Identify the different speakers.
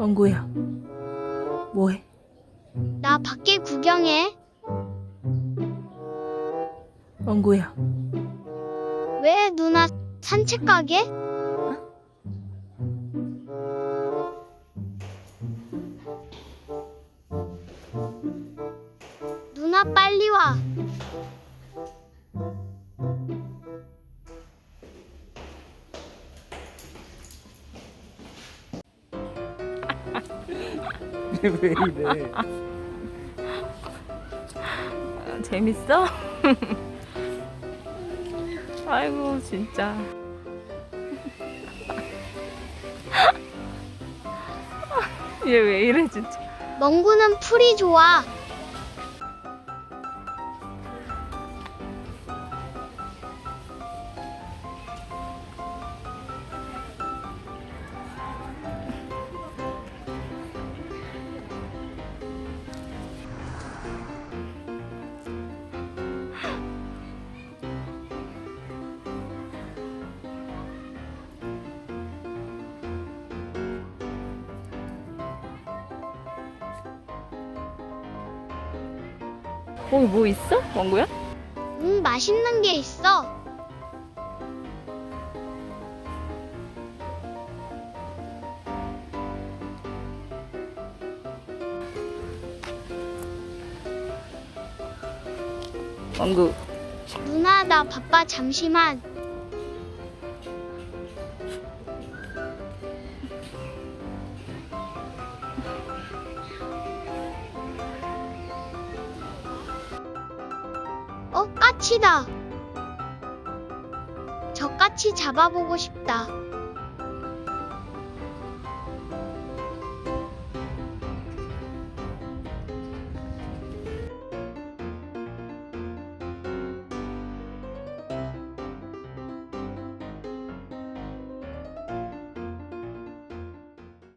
Speaker 1: 왕구야, 뭐해?
Speaker 2: 나 밖에 구경해.
Speaker 1: 왕구야,
Speaker 2: 왜 누나 산책 가게? 누나 빨리 와.
Speaker 3: 왜 이래?
Speaker 1: 아, 재밌어? 아이고, 진짜. 얘 왜 이래, 진짜.
Speaker 2: 멍구는 풀이 좋아.
Speaker 1: 거기 뭐 있어? 왕구야?
Speaker 2: 응, 맛있는 게 있어.
Speaker 1: 왕구.
Speaker 2: 누나, 나 바빠, 잠시만. 어, 까치다. 저 까치 잡아보고 싶다.